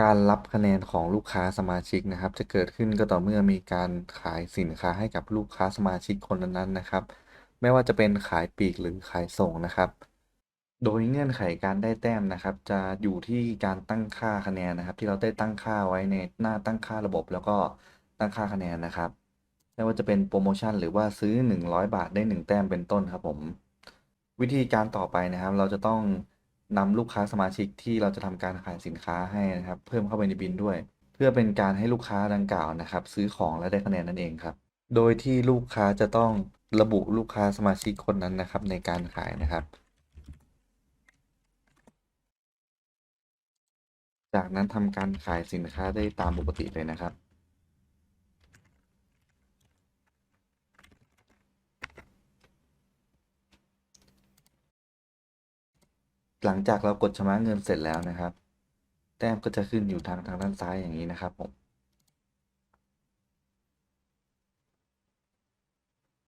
การรับคะแนนของลูกค้าสมาชิกนะครับ จะเกิดขึ้นก็ต่อเมื่อมีการขายสินค้าให้กับลูกค้าสมาชิกคนนั้นๆนะครับ ไม่ว่าจะเป็นขายปลีกหรือขายส่งนะครับ โดยเงื่อนไขการได้แต้มนะครับ จะอยู่ที่การตั้งค่าคะแนนนะครับ ที่เราได้ตั้งค่าไว้ในหน้าตั้งค่าระบบ แล้วก็ตั้งค่าคะแนนนะครับไม่ว่าจะเป็นโปรโมชั่นหรือว่าซื้อ 100 บาทได้ 1 แต้มเป็นต้นครับผม วิธีการต่อไปนะครับ เราจะต้อง นำลูกค้าสมาชิกที่เราจะทำการขายสินค้าให้นะครับ เพิ่มเข้าไปในบินด้วย เพื่อเป็นการให้ลูกค้าดังกล่าวนะครับ ซื้อของและได้คะแนนนั่นเองครับ โดยที่ลูกค้าจะต้องระบุลูกค้าสมาชิกคนนั้นนะครับ ในการขายนะครับ จากนั้นทำการขายสินค้าได้ตามปกติเลยนะครับ หลังจากเรากดชำระเงินเสร็จแล้วนะครับ แต้มก็จะขึ้นอยู่ทางทางด้านซ้ายอย่างนี้นะครับผม